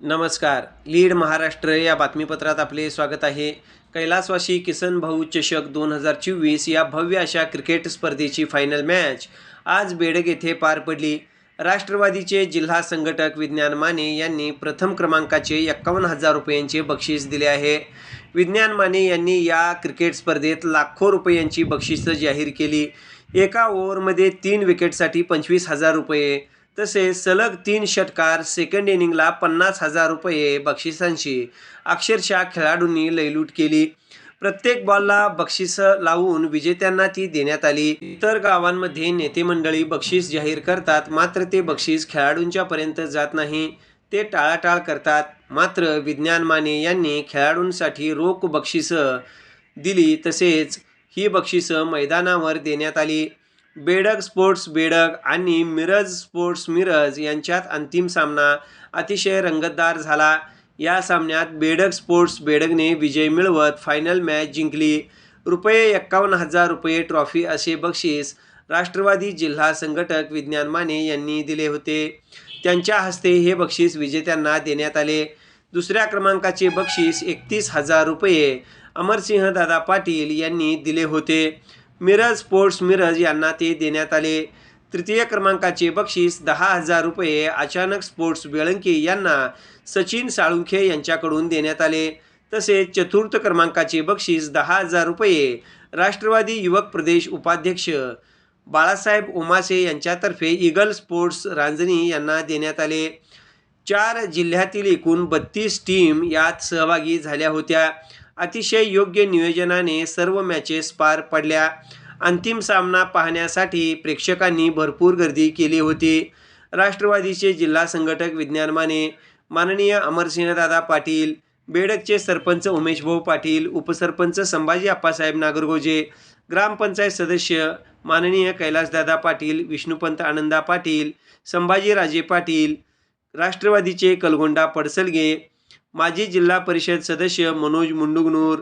नमस्कार. लीड महाराष्ट्र या बातमीपत्रात आपले स्वागत आहे. कैलासवासी किसन भाऊ चषक दोन हजार चोवीस या भव्य अशा क्रिकेट स्पर्धेची फायनल मॅच आज बेडग येथे पार पडली. राष्ट्रवादीचे जिल्हा संघटक विज्ञान माने यांनी प्रथम क्रमांकाचे एक्कावन्न हजार रुपयांचे बक्षीस दिले आहे. विज्ञान माने यांनी या क्रिकेट स्पर्धेत लाखो रुपयांची बक्षिसं जाहीर केली. एका ओव्हरमध्ये तीन विकेटसाठी पंचवीस हजार रुपये. तसेच सलग तीन षटकार सेकंड इनिंगला पन्नास हजार रुपये बक्षिसांशी अक्षरशः खेळाडूंनी लयलूट केली. प्रत्येक बॉलला बक्षिसं लावून विजेत्यांना ती देण्यात आली. इतर गावांमध्ये नेते मंडळी बक्षीस जाहीर करतात मात्र ते बक्षीस खेळाडूंच्या पर्यंत जात नाही. ते टाळाटाळ करतात. मात्र विज्ञान माने यांनी खेळाडूंसाठी रोख बक्षिसं दिली तसेच ही बक्षिसं मैदानावर देण्यात आली. बेडग स्पोर्ट्स बेडग आणि मिरज स्पोर्ट्स मिरज यांच्यात अंतिम सामना अतिशय रंगतदार झाला. या सामन्यात बेडग स्पोर्ट्स बेडगने विजय मिळवत फायनल मॅच जिंकली. रुपये एक्कावन्न हजार रुपये ट्रॉफी असे बक्षीस राष्ट्रवादी जिल्हा संघटक विज्ञान माने यांनी दिले होते. त्यांच्या हस्ते हे बक्षीस विजेत्यांना देण्यात आले. दुसऱ्या क्रमांकाचे बक्षीस एकतीस हजार रुपये अमरसिंह दादा पाटील यांनी दिले होते. मिरज स्पोर्ट्स मिरज यांना ते देण्यात आले. तृतीय क्रमांकाचे बक्षीस दहा हजार रुपये अचानक स्पोर्ट्स बेळंके यांना सचिन साळुंखे यांच्याकडून देण्यात आले. तसेच चतुर्थ क्रमांकाचे बक्षीस दहा हजार रुपये राष्ट्रवादी युवक प्रदेश उपाध्यक्ष बाळासाहेब उमासे यांच्यातर्फे इगल स्पोर्ट्स रांजणी यांना देण्यात आले. चार जिल्ह्यातील एकूण बत्तीस टीम यात सहभागी झाल्या होत्या. अतिशय योग्य नियोजनाने सर्व मॅचेस पार पडल्या. अंतिम सामना पाहण्यासाठी प्रेक्षकांनी भरपूर गर्दी केली होती. राष्ट्रवादीचे जिल्हा संघटक विज्ञान माने माननीय अमरसिंहदादा पाटील बेडकचे सरपंच उमेशभाऊ पाटील उपसरपंच संभाजी आप्पासाहेब नागरगोजे ग्रामपंचायत सदस्य माननीय कैलासदादा पाटील विष्णुपंत आनंदा पाटील संभाजीराजे पाटील राष्ट्रवादीचे कलगोंडा पडसलगे माजी जिल्हा परिषद सदस्य मनोज मुंडुगनूर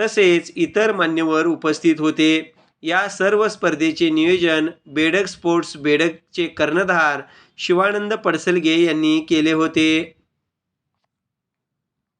तसेच इतर मान्यवर उपस्थित होते. या सर्व स्पर्धेचे नियोजन बेडक स्पोर्ट्स बेडकचे कर्णधार शिवानंद पडसलगे यांनी केले होते.